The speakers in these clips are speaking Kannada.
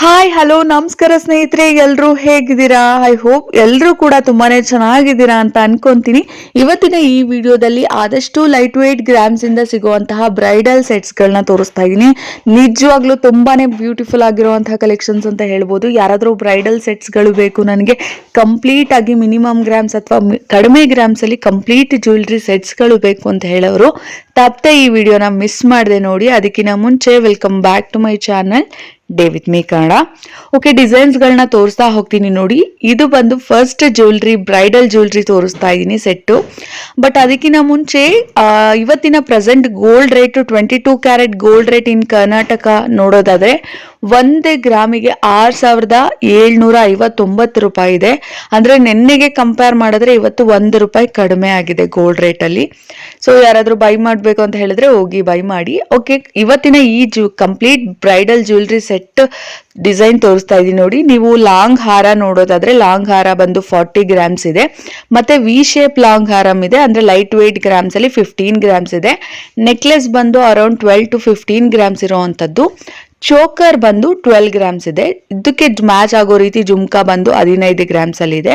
ಹಾಯ್ ಹಲೋ ನಮಸ್ಕಾರ ಸ್ನೇಹಿತರೆ ಎಲ್ಲರೂ ಹೇಗಿದ್ದೀರಾ? ಐ ಹೋಪ್ ಎಲ್ಲರೂ ಕೂಡ ತುಂಬಾನೇ ಚೆನ್ನಾಗಿದ್ದೀರಾ ಅಂತ ಅನ್ಕೊಂತೀನಿ. ಇವತ್ತಿನ ಈ ವಿಡಿಯೋದಲ್ಲಿ ಆದಷ್ಟು ಲೈಟ್ ವೇಟ್ ಗ್ರಾಮ್ಸ್ ಇಂದ ಸಿಗುವಂತಹ ಬ್ರೈಡಲ್ ಸೆಟ್ಸ್ ಗಳನ್ನ ತೋರಿಸ್ತಾ ಇದ್ದೀನಿ. ನಿಜವಾಗ್ಲೂ ತುಂಬಾನೇ ಬ್ಯೂಟಿಫುಲ್ ಆಗಿರುವಂತಹ ಕಲೆಕ್ಷನ್ಸ್ ಅಂತ ಹೇಳ್ಬೋದು. ಯಾರಾದರೂ ಬ್ರೈಡಲ್ ಸೆಟ್ಸ್ಗಳು ಬೇಕು ನನಗೆ ಕಂಪ್ಲೀಟ್ ಆಗಿ ಮಿನಿಮಮ್ ಗ್ರಾಮ್ಸ್ ಅಥವಾ ಕಡಿಮೆ ಗ್ರಾಮ್ಸ್ ಅಲ್ಲಿ ಕಂಪ್ಲೀಟ್ ಜ್ಯುವೆಲ್ರಿ ಸೆಟ್ಸ್ಗಳು ಬೇಕು ಅಂತ ಹೇಳೋರು ತಪ್ಪೇ ಈ ವಿಡಿಯೋನ ಮಿಸ್ ಮಾಡಿದೆ ನೋಡಿ. ಅದಕ್ಕಿಂತ ಮುಂಚೆ welcome back to my channel day with me Kannada. Okay ಡಿಸೈನ್ಸ್ಗಳನ್ನ ತೋರಿಸ್ತಾ ಹೋಗ್ತೀನಿ ನೋಡಿ. ಇದು ಬಂದು ಫಸ್ಟ್ ಜ್ಯುವೆಲ್ರಿ ಬ್ರೈಡಲ್ ಜ್ಯುವೆಲ್ರಿ ತೋರಿಸ್ತಾ ಇದ್ದೀನಿ ಸೆಟ್ಟು ಬಟ್ ಅದಕ್ಕಿಂತ ಮುಂಚೆ ಇವತ್ತಿನ present gold rate twenty two carat gold rate in Karnataka ನೋಡೋದಾದ್ರೆ ಒಂದೇ ಗ್ರಾಮಿಗೆ ಆರು ಸಾವಿರದ ಏಳ್ನೂರ ಐವತ್ತೊಂಬತ್ತು ರೂಪಾಯಿ ಇದೆ. ಅಂದ್ರೆ ನೆನ್ನೆಗೆ ಕಂಪೇರ್ ಮಾಡಿದ್ರೆ ಇವತ್ತು ಒಂದು ರೂಪಾಯಿ ಕಡಿಮೆ ಆಗಿದೆ ಗೋಲ್ಡ್ ರೇಟ್ ಅಲ್ಲಿ. ಸೊ ಯಾರಾದರೂ ಬೈ ಮಾಡಬೇಕು ಅಂತ ಹೇಳಿದ್ರೆ ಹೋಗಿ ಬೈ ಮಾಡಿ. ಓಕೆ ಇವತ್ತಿನ ಈ complete bridal jewellery set design ತೋರಿಸ್ತಾ ಇದೀನಿ ನೋಡಿ. ನೀವು ಲಾಂಗ್ ಹಾರ ನೋಡೋದಾದ್ರೆ ಲಾಂಗ್ ಹಾರ ಬಂದು ಫಾರ್ಟಿ ಗ್ರಾಮ್ಸ್ ಇದೆ. ಮತ್ತೆ ವಿ ಶೇಪ್ ಲಾಂಗ್ ಹಾರಂ ಇದೆ. ಅಂದ್ರೆ ಲೈಟ್ ವೆಯ್ಟ್ ಗ್ರಾಮ್ಸಲ್ಲಿ ಫಿಫ್ಟೀನ್ ಗ್ರಾಮ್ಸ್ ಇದೆ. ನೆಕ್ಲೆಸ್ ಬಂದು around twelve to fifteen grams ಇರುವಂತದ್ದು ಚೋಕರ್ ಬಂದು ಟ್ವೆಲ್ ಗ್ರಾಮ್ಸ್ ಇದೆ. ಇದಕ್ಕೆ ಮ್ಯಾಚ್ ಆಗೋ ರೀತಿ ಜುಮ್ಕಾ ಬಂದು ಹದಿನೈದು ಗ್ರಾಮ್ಸಲ್ಲಿ ಇದೆ.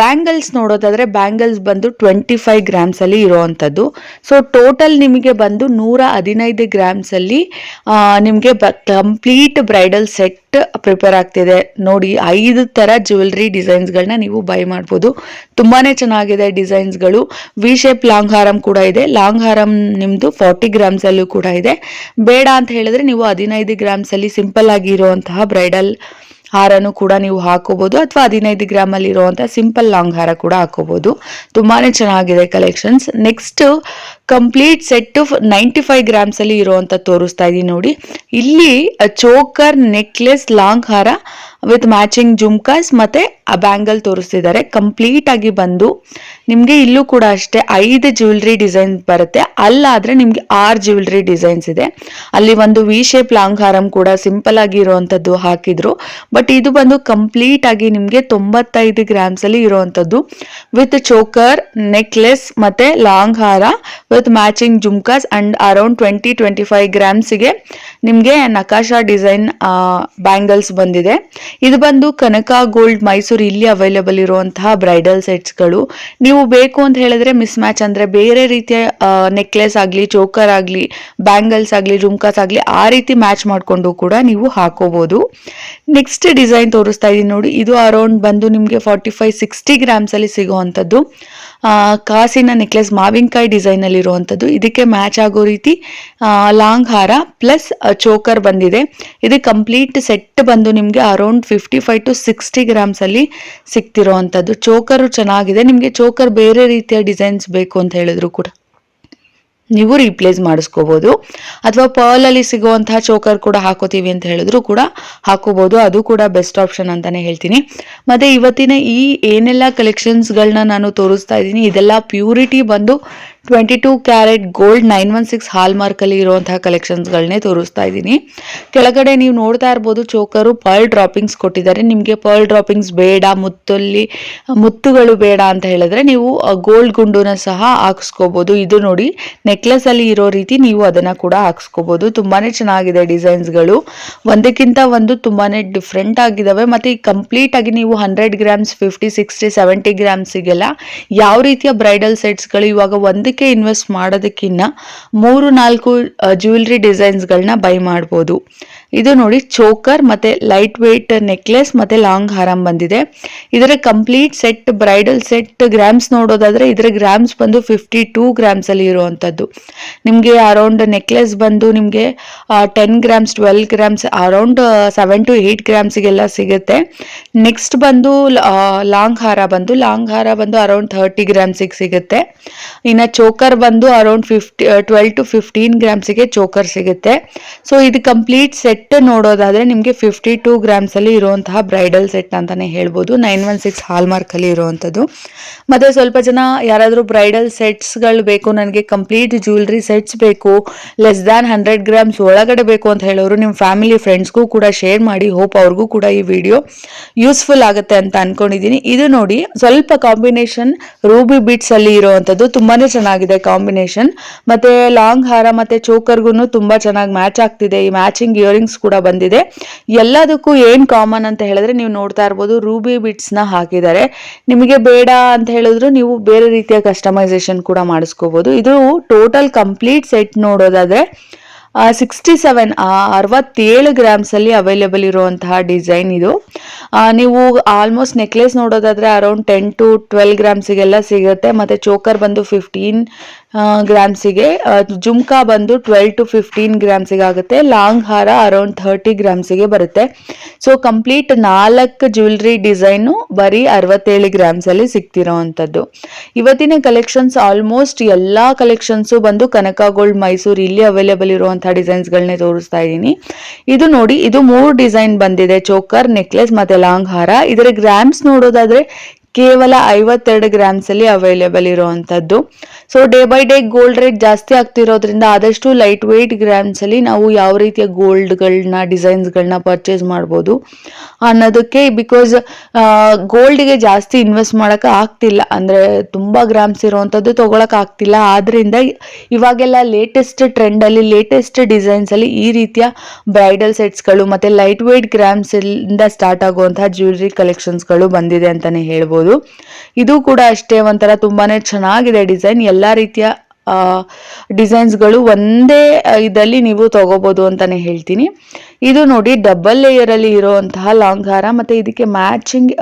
ಬ್ಯಾಂಗಲ್ಸ್ ನೋಡೋದಾದ್ರೆ ಬ್ಯಾಂಗಲ್ಸ್ ಬಂದು ಟ್ವೆಂಟಿ ಫೈವ್ ಗ್ರಾಮ್ಸಲ್ಲಿ ಅಲ್ಲಿ ಇರುವಂತದ್ದು ಸೊ ಟೋಟಲ್ ನಿಮಗೆ ಬಂದು ನೂರ ಹದಿನೈದು ಗ್ರಾಮ್ಸಲ್ಲಿ ಅಲ್ಲಿ ಬ ನಿಮಗೆ ಕಂಪ್ಲೀಟ್ ಬ್ರೈಡಲ್ ಸೆಟ್ ಪ್ರಿಪೇರ್ ಆಗ್ತಿದೆ. ನೋಡಿ, ಐದು ತರ ಜ್ಯುವೆಲ್ರಿ ಡಿಸೈನ್ಸ್ಗಳನ್ನ ನೀವು ಬೈ ಮಾಡ್ಬೋದು. ತುಂಬಾನೇ ಚೆನ್ನಾಗಿದೆ ಡಿಸೈನ್ಸ್ಗಳು ವಿ ಶೇಪ್ ಲಾಂಗ್ ಹಾರಂ ಕೂಡ ಇದೆ. ಲಾಂಗ್ ಹಾರಂ ನಿಮ್ಮದು ಫಾರ್ಟಿ ಗ್ರಾಮ್ಸಲ್ಲೂ ಕೂಡ ಇದೆ. ಬೇಡ ಅಂತ ಹೇಳಿದ್ರೆ ನೀವು ಹದಿನೈದು ಗ್ರಾಮ್ಸ್ ಅಲ್ಲಿ ಸಿಂಪಲ್ ಆಗಿ ಇರುವಂತಹ ಬ್ರೈಡಲ್ ಹಾರನು ಕೂಡ ನೀವು ಹಾಕೋಬಹುದು ಅಥವಾ ಹದಿನೈದು ಗ್ರಾಮ್ ಅಲ್ಲಿ ಇರುವಂತಹ ಸಿಂಪಲ್ ಲಾಂಗ್ ಹಾರ ಕೂಡ ಹಾಕೋಬಹುದು ತುಂಬಾನೇ ಚೆನ್ನಾಗಿದೆ collections next complete set ninety five grams ಅಲ್ಲಿ ಇರುವಂತ ತೋರಿಸ್ತಾ ಇದೀನಿ ನೋಡಿ. ಇಲ್ಲಿ ಚೋಕರ್ ನೆಕ್ಲೆಸ್ ಲಾಂಗ್ ಹಾರ ವಿತ್ ಮ್ಯಾಚಿಂಗ್ ಜುಮ್ಕಾಸ್ ಮತ್ತೆ ಆ ಬ್ಯಾಂಗಲ್ ತೋರಿಸ್ತಿದ್ದಾರೆ. ಕಂಪ್ಲೀಟ್ ಆಗಿ ಬಂದು ನಿಮ್ಗೆ ಇಲ್ಲೂ ಕೂಡ ಅಷ್ಟೇ ಐದು ಜ್ಯುವೆಲ್ರಿ ಡಿಸೈನ್ ಬರುತ್ತೆ. ಅಲ್ಲಾದ್ರೆ ನಿಮ್ಗೆ ಆರು ಜ್ಯುವೆಲ್ರಿ ಡಿಸೈನ್ಸ್ ಇದೆ. ಅಲ್ಲಿ ಒಂದು ವಿ ಶೇಪ್ ಲಾಂಗ್ ಹಾರಂ ಕೂಡ ಸಿಂಪಲ್ ಆಗಿ ಇರುವಂತದ್ದು ಹಾಕಿದ್ರು. ಬಟ್ ಇದು ಬಂದು ಕಂಪ್ಲೀಟ್ ಆಗಿ ನಿಮ್ಗೆ ತೊಂಬತ್ತೈದು ಗ್ರಾಮ್ಸ್ ಅಲ್ಲಿ ಇರುವಂತದ್ದು. ವಿತ್ ಚೋಕರ್ ನೆಕ್ಲೆಸ್ ಮತ್ತೆ ಲಾಂಗ್ ಹಾರ matching jhumkas and around twenty twenty five ಗ್ರಾಮ್ಸ್ಗೆ ನಿಮಗೆ ನಕಾಶ ಡಿಸೈನ್ ಬ್ಯಾಂಗಲ್ಸ್ ಬಂದಿದೆ. ಇದು ಬಂದು ಕನಕ ಗೋಲ್ಡ್ ಮೈಸೂರು ಇಲ್ಲಿ ಅವೈಲೇಬಲ್ ಇರುವಂತಹ ಬ್ರೈಡಲ್ ಸೆಟ್ಸ್ಗಳು ನೀವು ಬೇಕು ಅಂತ ಹೇಳಿದ್ರೆ ಮಿಸ್ ಮ್ಯಾಚ್ ಅಂದ್ರೆ ಬೇರೆ ರೀತಿಯ ನೆಕ್ಲೆಸ್ ಆಗಲಿ ಚೋಕರ್ ಆಗಲಿ ಬ್ಯಾಂಗಲ್ಸ್ ಆಗಲಿ ಜುಮ್ಕಾಸ್ ಆಗಲಿ ಆ ರೀತಿ ಮ್ಯಾಚ್ ಮಾಡಿಕೊಂಡು ಕೂಡ ನೀವು ಹಾಕೋಬಹುದು ನೆಕ್ಸ್ಟ್ ಡಿಸೈನ್ ತೋರಿಸ್ತಾ ಇದೀನಿ ನೋಡಿ. ಇದು ಅರೌಂಡ್ ಬಂದು ನಿಮಗೆ ಫಾರ್ಟಿ ಫೈವ್ ಸಿಕ್ಸ್ಟಿ ಗ್ರಾಮ್ಸ್ ಅಲ್ಲಿ ಸಿಗುವಂಥದ್ದು ಕಾಸಿನ ನೆಕ್ಲೆಸ್ ಮಾವಿನಕಾಯಿ ಡಿಸೈನ್ ಅಲ್ಲಿ ಇರುವಂಥದ್ದು ಇದಕ್ಕೆ ಮ್ಯಾಚ್ ಆಗೋ ರೀತಿ ಲಾಂಗ್ ಹಾರ ಪ್ಲಸ್ ಚೋಕರ್ ಬಂದಿದೆ. ಇದು ಕಂಪ್ಲೀಟ್ ಸೆಟ್ ಬಂದು ನಿಮಗೆ around fifty five to sixty ಗ್ರಾಮ್ಸಲ್ಲಿ ಸಿಗ್ತಿರೋವಂಥದ್ದು ಚೋಕರು ಚೆನ್ನಾಗಿದೆ. ನಿಮಗೆ ಚೋಕರ್ ಬೇರೆ ರೀತಿಯ ಡಿಸೈನ್ಸ್ ಬೇಕು ಅಂತ ಹೇಳಿದ್ರು ಕೂಡ. ನೀವು ರೀಪ್ಲೇಸ್ ಮಾಡಿಸ್ಕೋಬಹುದು ಅಥವಾ ಪರ್ಲಲ್ಲಿ ಸಿಗುವಂತಹ ಚೋಕರ್ ಕೂಡ ಹಾಕೋತೀವಿ ಅಂತ ಹೇಳಿದ್ರು ಕೂಡ ಹಾಕೋಬಹುದು ಅದು ಕೂಡ ಬೆಸ್ಟ್ ಆಪ್ಷನ್ ಅಂತಾನೆ ಹೇಳ್ತೀನಿ. ಮತ್ತೆ ಇವತ್ತಿನ ಈ ಏನೆಲ್ಲ ಕಲೆಕ್ಷನ್ಸ್ಗಳನ್ನ ನಾನು ತೋರಿಸ್ತಾ ಇದ್ದೀನಿ, ಇದೆಲ್ಲ ಪ್ಯೂರಿಟಿ ಬಂದು twenty two carat gold nine one six hallmark ಅಲ್ಲಿ ಇರುವಂತಹ ಕಲೆಕ್ಷನ್ಸ್ ಗಳನ್ನೇ ತೋರಿಸ್ತಾ ಇದ್ದೀನಿ. ಕೆಳಗಡೆ ನೀವು ನೋಡ್ತಾ ಇರ್ಬೋದು ಚೋಕರು ಪರ್ಲ್ ಡ್ರಾಪಿಂಗ್ಸ್ ಕೊಟ್ಟಿದ್ದಾರೆ. ನಿಮಗೆ ಪರ್ಲ್ ಡ್ರಾಪಿಂಗ್ಸ್ ಬೇಡ, ಮುತ್ತಲ್ಲಿ, ಮುತ್ತುಗಳು ಬೇಡ ಅಂತ ಹೇಳಿದ್ರೆ ನೀವು ಗೋಲ್ಡ್ ಗುಂಡುನ ಸಹ ಹಾಕ್ಸ್ಕೋಬಹುದು ಇದು ನೋಡಿ ನೆಕ್ಲೆಸ್ ಅಲ್ಲಿ ಇರೋ ರೀತಿ ನೀವು ಅದನ್ನ ಕೂಡ ಹಾಕ್ಸ್ಕೋಬಹುದು ತುಂಬಾನೇ ಚೆನ್ನಾಗಿದೆ ಡಿಸೈನ್ಸ್ಗಳು ಒಂದಕ್ಕಿಂತ ಒಂದು ತುಂಬಾನೇ ಡಿಫ್ರೆಂಟ್ ಆಗಿದ್ದಾವೆ ಮತ್ತೆ ಈ ಕಂಪ್ಲೀಟ್ ಆಗಿ ನೀವು hundred grams fifty sixty seventy ಗ್ರಾಮ್ಸಿಗೆಲ್ಲ ಯಾವ ರೀತಿಯ ಬ್ರೈಡಲ್ ಸೆಟ್ಸ್ಗಳು ಇವಾಗ ಒಂದಕ್ಕೆ ಇನ್ವೆಸ್ಟ್ ಮಾಡೋದಕ್ಕಿಂತ ಮೂರು ನಾಲ್ಕು ಜ್ಯುವೆಲ್ರಿ ಡಿಸೈನ್ಸ್ಗಳನ್ನ ಬೈ ಮಾಡ್ಬೋದು. ಇದು ನೋಡಿ ಚೋಕರ್ ಮತ್ತೆ ಲೈಟ್ ವೇಟ್ ನೆಕ್ಲೆಸ್ ಮತ್ತೆ ಲಾಂಗ್ ಹಾರಂ ಬಂದಿದೆ. ಇದರ complete set bridal set grams ನೋಡೋದಾದ್ರೆ ಇದರ ಗ್ರಾಮ್ಸ್ ಬಂದು ಫಿಫ್ಟಿ ಟೂ ಗ್ರಾಮ್ಸ್ ಅಲ್ಲಿ ಇರುವಂತದ್ದು. ನಿಮ್ಗೆ ಅರೌಂಡ್ ನೆಕ್ಲೆಸ್ ಬಂದು ನಿಮ್ಗೆ ten grams twelve grams around seven to eight ಗ್ರಾಮ್ಸ್ಗೆಲ್ಲ ಸಿಗುತ್ತೆ. ನೆಕ್ಸ್ಟ್ ಬಂದು ಲಾಂಗ್ ಹಾರ ಬಂದು ಲಾಂಗ್ ಹಾರ ಬಂದು ಅರೌಂಡ್ ಥರ್ಟಿ ಗ್ರಾಮ್ಸಿಗೆ ಸಿಗುತ್ತೆ. ಇನ್ನು ಚೋಕರ್ ಬಂದು around fifty twelve to fifteen ಗ್ರಾಮ್ಸಿಗೆ choker ಸಿಗುತ್ತೆ. ಸೊ ಇದು ಕಂಪ್ಲೀಟ್ ಸೆಟ್ ನೋಡೋದಾದ್ರೆ ನಿಮಗೆ ಫಿಫ್ಟಿ ಟೂ ಗ್ರಾಮ್ಸ್ ಅಲ್ಲಿ ಇರುವಂತಹ ಬ್ರೈಡಲ್ ಸೆಟ್ ಅಂತಾನೆ ಹೇಳ್ಬೋದು nine one six hallmark ಅಲ್ಲಿ ಇರುವಂತದ್ದು ಮತ್ತೆ ಸ್ವಲ್ಪ ಜನ ಯಾರಾದ್ರೂ ಬ್ರೈಡಲ್ ಸೆಟ್ಸ್ಗಳು ಬೇಕು, ನನಗೆ ಕಂಪ್ಲೀಟ್ ಜ್ಯುವೆಲ್ರಿ ಸೆಟ್ಸ್ ಬೇಕು ಲೆಸ್ ದ್ಯಾನ್ ಹಂಡ್ರೆಡ್ ಗ್ರಾಮ್ಸ್ ಒಳಗಡೆ ಬೇಕು ಅಂತ ಹೇಳೋರು ನಿಮ್ಮ ಫ್ಯಾಮಿಲಿ ಫ್ರೆಂಡ್ಸ್ಗೂ ಕೂಡ ಶೇರ್ ಮಾಡಿ ಹೋಪ್ ಅವ್ರಿಗೂ ಕೂಡ ಈ ವಿಡಿಯೋ ಯೂಸ್ಫುಲ್ ಆಗುತ್ತೆ ಅಂತ ಅನ್ಕೊಂಡಿದ್ದೀನಿ ಇದು ನೋಡಿ, ಸ್ವಲ್ಪ ಕಾಂಬಿನೇಷನ್ ರೂಬಿ ಬಿಟ್ಸ್ ಅಲ್ಲಿ ಇರುವಂತದ್ದು ತುಂಬಾನೇ ಚೆನ್ನಾಗಿದೆ ಕಾಂಬಿನೇಷನ್ ಮತ್ತೆ ಲಾಂಗ್ ಹಾರ ಮತ್ತೆ ಚೋಕರ್ಗೂ ತುಂಬಾ ಚೆನ್ನಾಗಿ ಮ್ಯಾಚ್ ಆಗ್ತಿದೆ. ಈ ಮ್ಯಾಚಿಂಗ್ ಇಯರಿಂಗ್ಸ್ ಕೂಡ ಬಂದಿದೆ. ಎಲ್ಲದಕ್ಕೂ ಏನ್ ಕಾಮನ್ ಅಂತ ಹೇಳಿದ್ರೆ ನೀವು ನೋಡ್ತಾ ಇರ್ಬೋದು ರೂಬಿ ಬಿಟ್ಸ್ನ ಹಾಕಿದ್ದಾರೆ. ನಿಮಗೆ ಬೇಡ ಅಂತ ಹೇಳಿದ್ರು ನೀವು ಬೇರೆ ರೀತಿಯ ಕಸ್ಟಮೈಸೇಷನ್ ಕೂಡ ಮಾಡಿಸ್ಕೋಬಹುದು ಇದು ಟೋಟಲ್ ಕಂಪ್ಲೀಟ್ ಸೆಟ್ ನೋಡೋದಾದ್ರೆ ಸಿಕ್ಸ್ಟಿ ಸೆವೆನ್ ಅರವತ್ತೇಳು ಗ್ರಾಮ್ಸಲ್ಲಿ ಅವೈಲೇಬಲ್ ಇರುವಂತಹ ಡಿಸೈನ್ ಇದು. ನೀವು ಆಲ್ಮೋಸ್ಟ್ ನೆಕ್ಲೆಸ್ ನೋಡೋದಾದ್ರೆ ಅರೌಂಡ್ ಟೆನ್ ಟು ಟ್ವೆಲ್ ಗ್ರಾಮ್ಸಿಗೆಲ್ಲ ಸಿಗುತ್ತೆ. ಮತ್ತೆ ಚೋಕರ್ ಬಂದು ಫಿಫ್ಟೀನ್ ಗ್ರಾಮ್ಸಿಗೆ. ಜುಮ್ಕಾ ಬಂದು ಟ್ವೆಲ್ ಟು ಫಿಫ್ಟೀನ್ ಗ್ರಾಮ್ಸಿಗೆ ಆಗುತ್ತೆ. ಲಾಂಗ್ ಹಾರ ಅರೌಂಡ್ ಥರ್ಟಿ ಗ್ರಾಮ್ಸಿಗೆ ಬರುತ್ತೆ. ಸೊ ಕಂಪ್ಲೀಟ್ ನಾಲ್ಕು ಜ್ಯುವೆಲ್ರಿ ಡಿಸೈನು ಬರೀ ಅರವತ್ತೇಳು ಗ್ರಾಮ್ಸಲ್ಲಿ ಸಿಗ್ತಿರೋವಂಥದ್ದು. ಇವತ್ತಿನ ಕಲೆಕ್ಷನ್ಸ್ ಆಲ್ಮೋಸ್ಟ್ ಎಲ್ಲಾ ಕಲೆಕ್ಷನ್ಸು ಬಂದು ಕನಕ ಗೋಲ್ಡ್ ಮೈಸೂರು ಇಲ್ಲಿ ಅವೈಲೇಬಲ್ ಇರುವಂಥ ಡಿಸೈನ್ಸ್ಗಳನ್ನೇ ತೋರಿಸ್ತಾ ಇದ್ದೀನಿ. ಇದು ನೋಡಿ, ಇದು ಮೂರು ಡಿಸೈನ್ ಬಂದಿದೆ. ಚೋಕರ್ ನೆಕ್ಲೆಸ್ ಮತ್ತೆ ಲಾಂಗ್ ಹಾರ. ಇದರ ಗ್ರಾಮ್ಸ್ ನೋಡೋದಾದ್ರೆ ಕೇವಲ ಐವತ್ತೆರಡು ಗ್ರಾಮ್ಸ್ ಅಲ್ಲಿ ಅವೈಲೇಬಲ್ ಇರುವಂತದ್ದು. So day by day gold rate ಜಾಸ್ತಿ ಆಗ್ತಿರೋದ್ರಿಂದ ಆದಷ್ಟು ಲೈಟ್ ವೆಯ್ಟ್ ಗ್ರಾಮ್ಸ್ ಅಲ್ಲಿ ನಾವು ಯಾವ ರೀತಿಯ ಗೋಲ್ಡ್ಗಳನ್ನ ಡಿಸೈನ್ಸ್ಗಳನ್ನ ಪರ್ಚೇಸ್ ಮಾಡ್ಬೋದು. ಅನ್ನೋದಕ್ಕೆ ಬಿಕಾಸ್ ಗೋಲ್ಡ್ಗೆ ಜಾಸ್ತಿ ಇನ್ವೆಸ್ಟ್ ಮಾಡೋಕೆ ಆಗ್ತಿಲ್ಲ. ಅಂದ್ರೆ ತುಂಬಾ ಗ್ರಾಮ್ಸ್ ಇರುವಂತದ್ದು ತಗೊಳಕ್ ಆಗ್ತಿಲ್ಲ. ಆದ್ರಿಂದ ಇವಾಗೆಲ್ಲ ಲೇಟೆಸ್ಟ್ ಟ್ರೆಂಡ್ ಅಲ್ಲಿ ಲೇಟೆಸ್ಟ್ ಡಿಸೈನ್ಸ್ ಅಲ್ಲಿ ಈ ರೀತಿಯ ಬ್ರೈಡಲ್ ಸೆಟ್ಸ್ಗಳು ಮತ್ತೆ ಲೈಟ್ ವೆಯ್ಟ್ ಗ್ರಾಮ್ಸ್ ಇಂದ ಸ್ಟಾರ್ಟ್ ಆಗುವಂತಹ ಜ್ಯುವೆಲ್ರಿ ಕಲೆಕ್ಷನ್ಸ್ಗಳು ಬಂದಿದೆ ಅಂತಾನೆ ಹೇಳ್ಬೋದು. ಇದು ಕೂಡ ಅಷ್ಟೇ ಒಂಥರ ತುಂಬಾನೇ ಚೆನ್ನಾಗಿದೆ ಡಿಸೈನ್. ಎಲ್ಲಾ ರೀತಿಯ ಡಿಸೈನ್ಸ್ಗಳು ಒಂದೇ ಇದರಲ್ಲಿ ನೀವು ತಗೋಬಹುದು ಅಂತಾನೆ ಹೇಳ್ತೀನಿ. ಇದು ನೋಡಿ ಡಬಲ್ ಲೇಯರ್ ಅಲ್ಲಿ ಇರುವಂತಹ ಲಾಂಗ್ ಹಾರ ಮತ್ತೆ ಇದಕ್ಕೆ ಮ್ಯಾಚಿಂಗ್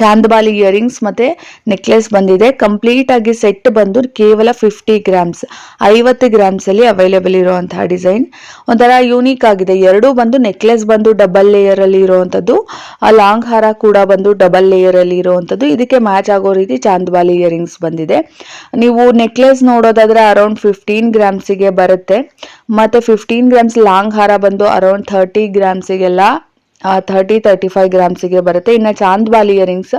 ಚಾಂದಬಾಲಿ ಇಯರಿಂಗ್ಸ್ ಮತ್ತೆ ನೆಕ್ಲೆಸ್ ಬಂದಿದೆ. ಕಂಪ್ಲೀಟ್ ಆಗಿ ಸೆಟ್ ಬಂದು ಕೇವಲ ಫಿಫ್ಟಿ ಗ್ರಾಮ್ಸ್ ಐವತ್ತು ಗ್ರಾಮ್ಸ್ ಅಲ್ಲಿ ಅವೈಲೇಬಲ್ ಇರುವಂತಹ ಡಿಸೈನ್ ಒಂಥರ ಯೂನಿಕ್ ಆಗಿದೆ. ಎರಡೂ ಬಂದು ನೆಕ್ಲೆಸ್ ಬಂದು ಡಬಲ್ ಲೇಯರ್ ಅಲ್ಲಿ ಇರುವಂತದ್ದು ಆ ಲಾಂಗ್ ಹಾರ ಕೂಡ ಬಂದು ಡಬಲ್ ಲೇಯರ್ ಅಲ್ಲಿ ಇರುವಂತದ್ದು ಇದಕ್ಕೆ ಮ್ಯಾಚ್ ಆಗೋ ರೀತಿ ಚಾಂದಬಾಲಿ ಇಯರಿಂಗ್ಸ್ ಬಂದಿದೆ. ನೀವು ನೆಕ್ಲೆಸ್ ನೋಡೋದಾದ್ರೆ ಅರೌಂಡ್ ಫಿಫ್ಟೀನ್ ಗ್ರಾಮ್ಸಿಗೆ ಬರುತ್ತೆ. ಮತ್ತೆ ಫಿಫ್ಟೀನ್ ಗ್ರಾಮ್ಸ್ ಲಾಂಗ್ ಹಾರ ಬಂದು ಅರೌಂಡ್ ಥರ್ಟಿ ಗ್ರಾಮ್ಸಿಗೆಲ್ಲ ಥರ್ಟಿ ತರ್ಟಿ ಫೈವ್ ಗ್ರಾಮ್ಸಿಗೆ ಬರುತ್ತೆ. ಇನ್ನು chandbali earrings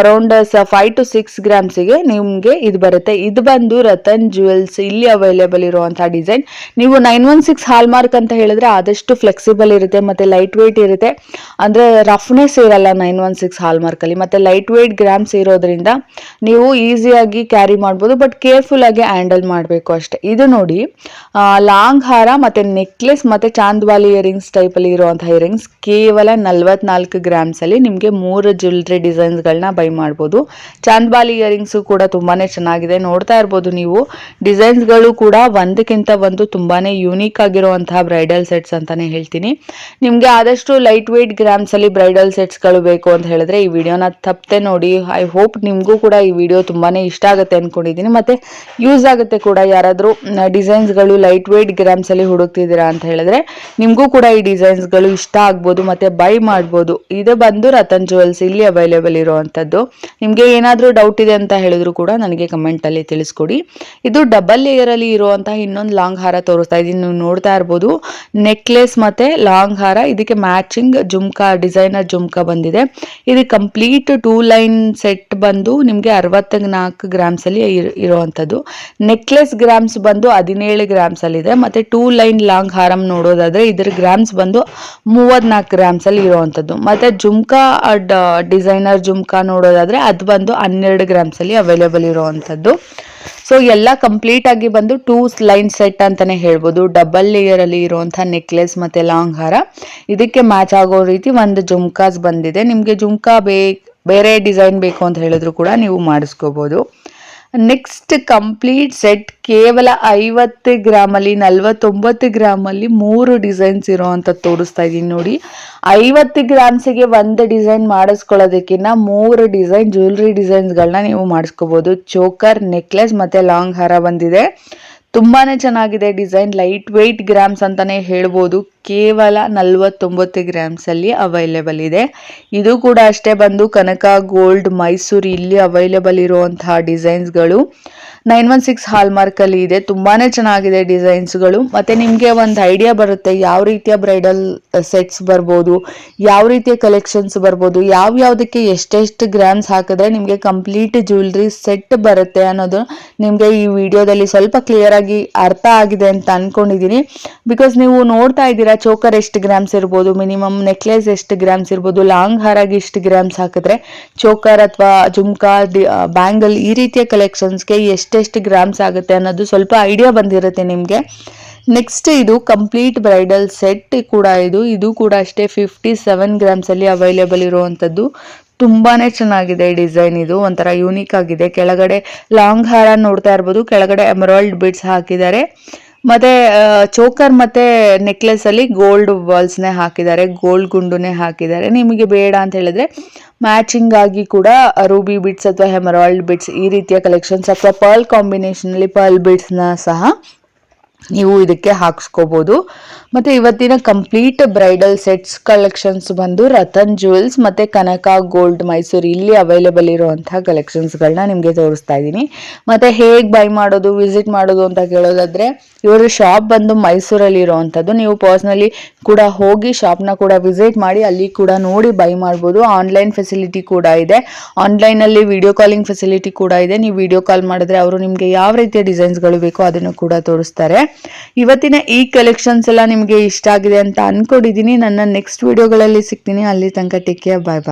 around five to six ಗ್ರಾಮ್ಸಿಗೆ ನಿಮಗೆ ಇದು ಬರುತ್ತೆ. ಇದು ಬಂದು ರತನ್ ಜ್ಯುವೆಲ್ಸ್ ಇಲ್ಲಿ ಅವೈಲೇಬಲ್ ಇರುವಂಥ ಡಿಸೈನ್ ನೀವು nine one six hallmark ಅಂತ ಹೇಳಿದ್ರೆ ಆದಷ್ಟು ಫ್ಲೆಕ್ಸಿಬಲ್ ಇರುತ್ತೆ, ಮತ್ತೆ ಲೈಟ್ ವೆಯ್ಟ್ ಇರುತ್ತೆ. ಅಂದ್ರೆ ರಫ್ನೆಸ್ ಇರಲ್ಲ ನೈನ್ ಒನ್ ಸಿಕ್ಸ್ ಹಾಲ್ ಅಲ್ಲಿ. ಮತ್ತೆ ಲೈಟ್ ವೆಯ್ಟ್ ಗ್ರಾಮ್ಸ್ ಇರೋದ್ರಿಂದ ನೀವು ಈಸಿಯಾಗಿ ಕ್ಯಾರಿ ಮಾಡ್ಬೋದು ಬಟ್ ಕೇರ್ಫುಲ್ ಆಗಿ ಹ್ಯಾಂಡಲ್ ಮಾಡಬೇಕು ಅಷ್ಟೇ. ಇದು ನೋಡಿ ಲಾಂಗ್ ಹಾರ ಮತ್ತೆ ನೆಕ್ಲೆಸ್ ಮತ್ತೆ ಚಾಂದ್ವಾಲಿ ಇಯರಿಂಗ್ಸ್ ಟೈಪಲ್ಲಿ ಇರುವಂಥ ಇಯರಿಂಗ್ಸ್ ಕೇವಲ ನಲ್ವತ್ನಾಲ್ಕು ಗ್ರಾಮ್ಸಲ್ಲಿ ನಿಮಗೆ ಮೂರು ಜ್ಯುವೆಲ್ರಿ ಡಿಸೈನ್ಸ್ ಗಳನ್ನ ಬೈ ಮಾಡ್ಬೋದು. ಚಾಂದ್ವಾಲಿ ಇಯರಿಂಗ್ಸ್ ಕೂಡ ತುಂಬಾನೇ ಚೆನ್ನಾಗಿದೆ. ನೋಡ್ತಾ ಇರ್ಬೋದು ನೀವು. ಡಿಸೈನ್ಸ್ಗಳು ಕೂಡ ಒಂದಕ್ಕಿಂತ ಒಂದು ತುಂಬಾನೇ ಯೂನಿಕ್ ಆಗಿರುವಂತಹ ಬ್ರೈಡಲ್ ಸೆಟ್ಸ್ ಅಂತಾನೆ ಹೇಳ್ತೀನಿ. ನಿಮ್ಗೆ ಆದಷ್ಟು ಲೈಟ್ ವೆಯ್ಟ್ ಗ್ರಾಮ್ಸ್ ಅಲ್ಲಿ ಬ್ರೈಡಲ್ ಸೆಟ್ಸ್ಗಳು ಬೇಕು ಅಂತ ಹೇಳಿದ್ರೆ ಈ ವಿಡಿಯೋನ ತಪ್ಪದೆ ನೋಡಿ. ಐ ಹೋಪ್ ನಿಮ್ಗೂ ಕೂಡ ಈ ವಿಡಿಯೋ ತುಂಬಾನೇ ಇಷ್ಟ ಆಗುತ್ತೆ ಅನ್ಕೊಂಡಿದೀನಿ ಮತ್ತೆ ಯೂಸ್ ಆಗುತ್ತೆ ಕೂಡ. ಯಾರಾದ್ರೂ ಡಿಸೈನ್ಸ್ಗಳು ಲೈಟ್ ವೆಯ್ಟ್ ಗ್ರಾಮ್ಸ್ ಅಲ್ಲಿ ಹುಡುಕ್ತಿದ್ದೀರಾ ಅಂತ ಹೇಳಿದ್ರೆ ನಿಮ್ಗೂ ಕೂಡ ಈ ಡಿಸೈನ್ಸ್ಗಳು ಇಷ್ಟ ಆಗ್ಬೋದು. ಮತ್ತೆ ಬೈ ಮಾಡ್ಬೋದು. ಇದು ಬಂದು ರತನ್ ಜುವೆಲ್ಸ್ ಇಲ್ಲಿ ಅವೈಲೇಬಲ್ ಇರುವಂಥದ್ದು ನಿಮಗೆ ಏನಾದರೂ ಡೌಟ್ ಇದೆ ಅಂತ ಹೇಳಿದ್ರು ಕೂಡ ನನಗೆ ಕಮೆಂಟಲ್ಲಿ ತಿಳಿಸ್ಕೊಡಿ. ಇದು ಡಬಲ್ ಲೇಯರಲ್ಲಿ ಇರುವಂತಹ ಇನ್ನೊಂದು ಲಾಂಗ್ ಹಾರ ತೋರಿಸ್ತಾ ಇದ್ದೀನಿ ನೀವು ನೋಡ್ತಾ ಇರ್ಬೋದು ನೆಕ್ಲೆಸ್ ಮತ್ತೆ ಲಾಂಗ್ ಹಾರ. ಇದಕ್ಕೆ ಮ್ಯಾಚಿಂಗ್ ಜುಮ್ಕಾ ಡಿಸೈನರ್ ಜುಮ್ಕಾ ಬಂದಿದೆ. ಇದು ಕಂಪ್ಲೀಟ್ ಟೂ ಲೈನ್ ಸೆಟ್ ಬಂದು ನಿಮಗೆ ಅರವತ್ತ ನಾಲ್ಕು ಗ್ರಾಮ್ಸಲ್ಲಿ ಇರ್- ಇರುವಂತದ್ದು. ನೆಕ್ಲೆಸ್ ಗ್ರಾಮ್ಸ್ ಬಂದು ಹದಿನೇಳು ಗ್ರಾಮ್ಸಲ್ಲಿದೆ ಮತ್ತು ಟೂ ಲೈನ್ ಲಾಂಗ್ ಹಾರಂ ನೋಡೋದಾದ್ರೆ ಇದರ ಗ್ರಾಮ್ಸ್ ಬಂದು ಮೂವತ್ನಾಲ್ಕು ಗ್ರಾಮ್ಸ್ ಅಲ್ಲಿ ಇರುವಂತದ್ದು ಮತ್ತೆ ಜುಮ್ಕಾ ಡಿಸೈನರ್ ಜುಮ್ಕಾ ನೋಡೋದಾದ್ರೆ ಅದು ಬಂದು ಹನ್ನೆರಡು ಗ್ರಾಮ್ಸ್ ಅಲ್ಲಿ ಅವೈಲೇಬಲ್ ಇರುವಂತದ್ದು ಸೊ ಎಲ್ಲ ಕಂಪ್ಲೀಟ್ ಆಗಿ ಬಂದು ಟೂ ಲೈನ್ ಸೆಟ್ ಅಂತಾನೆ ಹೇಳ್ಬೋದು. ಡಬಲ್ ಲೇಯರ್ ಅಲ್ಲಿ ಇರುವಂತಹ ನೆಕ್ಲೆಸ್ ಮತ್ತೆ ಲಾಂಗ್ ಹಾರ. ಇದಕ್ಕೆ ಮ್ಯಾಚ್ ಆಗೋ ರೀತಿ ಒಂದು ಜುಮ್ಕಾಸ್ ಬಂದಿದೆ. ನಿಮ್ಗೆ ಜುಮ್ಕಾ ಬೇಕು, ಬೇರೆ ಡಿಸೈನ್ ಬೇಕು ಅಂತ ಹೇಳಿದ್ರು ಕೂಡ ನೀವು ಮಾಡಿಸ್ಕೋಬಹುದು ನೆಕ್ಸ್ಟ್ ಕಂಪ್ಲೀಟ್ ಸೆಟ್ ಕೇವಲ ಐವತ್ತು ಗ್ರಾಮಲ್ಲಿ, ನಲ್ವತ್ತೊಂಬತ್ತು ಗ್ರಾಮಲ್ಲಿ ಮೂರು ಡಿಸೈನ್ಸ್ ಇರೋವಂಥ ತೋರಿಸ್ತಾ ಇದ್ದೀನಿ ನೋಡಿ. ಐವತ್ತು ಗ್ರಾಮ್ಸಿಗೆ ಒಂದು ಡಿಸೈನ್ ಮಾಡಿಸ್ಕೊಳ್ಳೋದಕ್ಕಿಂತ ಮೂರು ಡಿಸೈನ್ ಜ್ಯುವೆಲ್ರಿ ಡಿಸೈನ್ಸ್ಗಳನ್ನ ನೀವು ಮಾಡಿಸ್ಕೋಬೋದು. ಚೋಕರ್, ನೆಕ್ಲೆಸ್ ಮತ್ತು ಲಾಂಗ್ ಹಾರ ಬಂದಿದೆ. ತುಂಬಾ ಚೆನ್ನಾಗಿದೆ ಡಿಸೈನ್ ಲೈಟ್ ವೆಯ್ಟ್ ಗ್ರಾಮ್ಸ್ ಅಂತಲೇ ಹೇಳ್ಬೋದು. ಕೇವಲ ನಲ್ವತ್ತೊಂಬತ್ತು ಗ್ರಾಮ್ಸಲ್ಲಿ ಅವೈಲೇಬಲ್ ಇದೆ. ಇದು ಕೂಡ ಅಷ್ಟೇ ಬಂದು ಕನಕ ಗೋಲ್ಡ್ ಮೈಸೂರು ಇಲ್ಲಿ ಅವೈಲೇಬಲ್ ಇರುವಂತಹ ಡಿಸೈನ್ಸ್ಗಳು ನೈನ್ ಒನ್ ಸಿಕ್ಸ್ ಹಾಲ್ಮಾರ್ಕಲ್ಲಿ ಇದೆ. ತುಂಬಾನೇ ಚೆನ್ನಾಗಿದೆ ಡಿಸೈನ್ಸ್ಗಳು ಮತ್ತೆ ನಿಮಗೆ ಒಂದು ಐಡಿಯಾ ಬರುತ್ತೆ ಯಾವ ರೀತಿಯ ಬ್ರೈಡಲ್ ಸೆಟ್ಸ್ ಬರ್ಬೋದು, ಯಾವ ರೀತಿಯ ಕಲೆಕ್ಷನ್ಸ್ ಬರ್ಬೋದು, ಯಾವ ಯಾವುದಕ್ಕೆ ಎಷ್ಟೆಷ್ಟು ಗ್ರಾಮ್ಸ್ ಹಾಕಿದ್ರೆ ನಿಮಗೆ ಕಂಪ್ಲೀಟ್ ಜ್ಯುವೆಲ್ರಿ ಸೆಟ್ ಬರುತ್ತೆ ಅನ್ನೋದು ನಿಮಗೆ ಈ ವಿಡಿಯೋದಲ್ಲಿ ಸ್ವಲ್ಪ ಕ್ಲಿಯರ್ ಆಗಿ ಅರ್ಥ ಆಗಿದೆ ಅಂತ ಅಂದ್ಕೊಂಡಿದ್ದೀನಿ ಬಿಕಾಸ್ ನೀವು ನೋಡ್ತಾ ಇದ್ದೀರಾ ಚೋಕರ್ ಎಷ್ಟು ಗ್ರಾಮ್ಸ್ ಇರ್ಬೋದು, ಮಿನಿಮಮ್ ನೆಕ್ಲೆಸ್ ಎಷ್ಟು ಗ್ರಾಮ್ಸ್ ಇರ್ಬೋದು, ಲಾಂಗ್ ಹಾರಾಗಿ ಇಷ್ಟು ಗ್ರಾಮ್ಸ್ ಹಾಕಿದ್ರೆ ಚೋಕರ್ ಅಥವಾ ಜುಮ್ಕಾ ಬ್ಯಾಂಗಲ್ ಈ ರೀತಿಯ ಕಲೆಕ್ಷನ್ಸ್ಗೆ ಎಷ್ಟೆಷ್ಟು ಗ್ರಾಮ್ಸ್ ಆಗುತ್ತೆ ಅನ್ನೋದು ಸ್ವಲ್ಪ ಐಡಿಯಾ ಬಂದಿರುತ್ತೆ ನಿಮಗೆ. ನೆಕ್ಸ್ಟ್ ಇದು ಕಂಪ್ಲೀಟ್ ಬ್ರೈಡಲ್ ಸೆಟ್ ಕೂಡ ಇದು. ಇದು ಕೂಡ ಅಷ್ಟೇ ಫಿಫ್ಟಿ ಸೆವೆನ್ ಗ್ರಾಮ್ಸಲ್ಲಿ ಅವೈಲೇಬಲ್ ಇರುವಂಥದ್ದು. ತುಂಬಾನೇ ಚೆನ್ನಾಗಿದೆ ಡಿಸೈನ್ ಇದು. ಒಂಥರ ಯೂನಿಕ್ ಆಗಿದೆ. ಕೆಳಗಡೆ ಲಾಂಗ್ ಹಾರ ನೋಡ್ತಾ ಇರ್ಬೋದು. ಕೆಳಗಡೆ ಎಮರಾಲ್ಡ್ ಬಿಡ್ಸ್ ಹಾಕಿದ್ದಾರೆ. ಮತ್ತೆ ಚೋಕರ್ ಮತ್ತೆ ನೆಕ್ಲೆಸ್ ಅಲ್ಲಿ ಗೋಲ್ಡ್ ಬಾಲ್ಸ್ನೇ ಹಾಕಿದ್ದಾರೆ ಗೋಲ್ಡ್ ಗುಂಡುನೇ ಹಾಕಿದ್ದಾರೆ. ನಿಮಗೆ ಬೇಡ ಅಂತ ಹೇಳಿದ್ರೆ ಮ್ಯಾಚಿಂಗ್ ಆಗಿ ಕೂಡ ರೂಬಿ ಬಿಟ್ಸ್ ಅಥವಾ ಹೆಮರಾಲ್ಡ್ ಬಿಟ್ಸ್ ಈ ರೀತಿಯ ಕಲೆಕ್ಷನ್ಸ್ ಅಥವಾ ಪರ್ಲ್ ಕಾಂಬಿನೇಷನ್ ಅಲ್ಲಿ ಪರ್ಲ್ ಬಿಟ್ಸ್ನ ನ ಸಹ ನೀವು ಇದಕ್ಕೆ ಹಾಕ್ಸ್ಕೋಬಹುದು ಮತ್ತೆ ಇವತ್ತಿನ ಕಂಪ್ಲೀಟ್ ಬ್ರೈಡಲ್ ಸೆಟ್ಸ್ ಕಲೆಕ್ಷನ್ಸ್ ಬಂದು ರತನ್ ಜುವೆಲ್ಸ್ ಮತ್ತೆ ಕನಕ ಗೋಲ್ಡ್ ಮೈಸೂರು ಇಲ್ಲಿ ಅವೈಲೇಬಲ್ ಇರುವಂತಹ ಕಲೆಕ್ಷನ್ಸ್ಗಳನ್ನ ನಿಮಗೆ ತೋರಿಸ್ತಾ ಇದ್ದೀನಿ. ಮತ್ತೆ ಹೇಗೆ ಬೈ ಮಾಡೋದು ವಿಸಿಟ್ ಮಾಡೋದು ಅಂತ ಕೇಳೋದಾದ್ರೆ ಇವರ ಶಾಪ್ ಬಂದು ಮೈಸೂರಲ್ಲಿ ಇರುವಂತದ್ದು ನೀವು ಪರ್ಸ್ನಲಿ ಕೂಡ ಹೋಗಿ ಶಾಪ್ನ ಕೂಡ ವಿಸಿಟ್ ಮಾಡಿ ಅಲ್ಲಿ ಕೂಡ ನೋಡಿ ಬೈ ಮಾಡ್ಬೋದು. ಆನ್ಲೈನ್ ಫೆಸಿಲಿಟಿ ಕೂಡ ಇದೆ. ಆನ್ಲೈನಲ್ಲಿ ವಿಡಿಯೋ ಕಾಲಿಂಗ್ ಫೆಸಿಲಿಟಿ ಕೂಡ ಇದೆ. ನೀವು ವಿಡಿಯೋ ಕಾಲ್ ಮಾಡಿದ್ರೆ ಅವರು ನಿಮಗೆ ಯಾವ ರೀತಿಯ ಡಿಸೈನ್ಸ್ಗಳು ಬೇಕೋ ಅದನ್ನು ಕೂಡ ತೋರಿಸ್ತಾರೆ. ಇವತ್ತಿನ ಈ ಕಲೆಕ್ಷನ್ಸ್ ಎಲ್ಲ ನಿಮಗೆ ಇಷ್ಟ ಆಗಿದೆ ಅಂತ ಅನ್ಕೊಂಡಿದ್ದೀನಿ. ನನ್ನ ನೆಕ್ಸ್ಟ್ ವಿಡಿಯೋಗಳಲ್ಲಿ ಸಿಗ್ತೀನಿ. ಅಲ್ಲಿ ತನಕ ಟೇಕ್ ಕೇರ್ ಬಾಯ್ ಬಾಯ್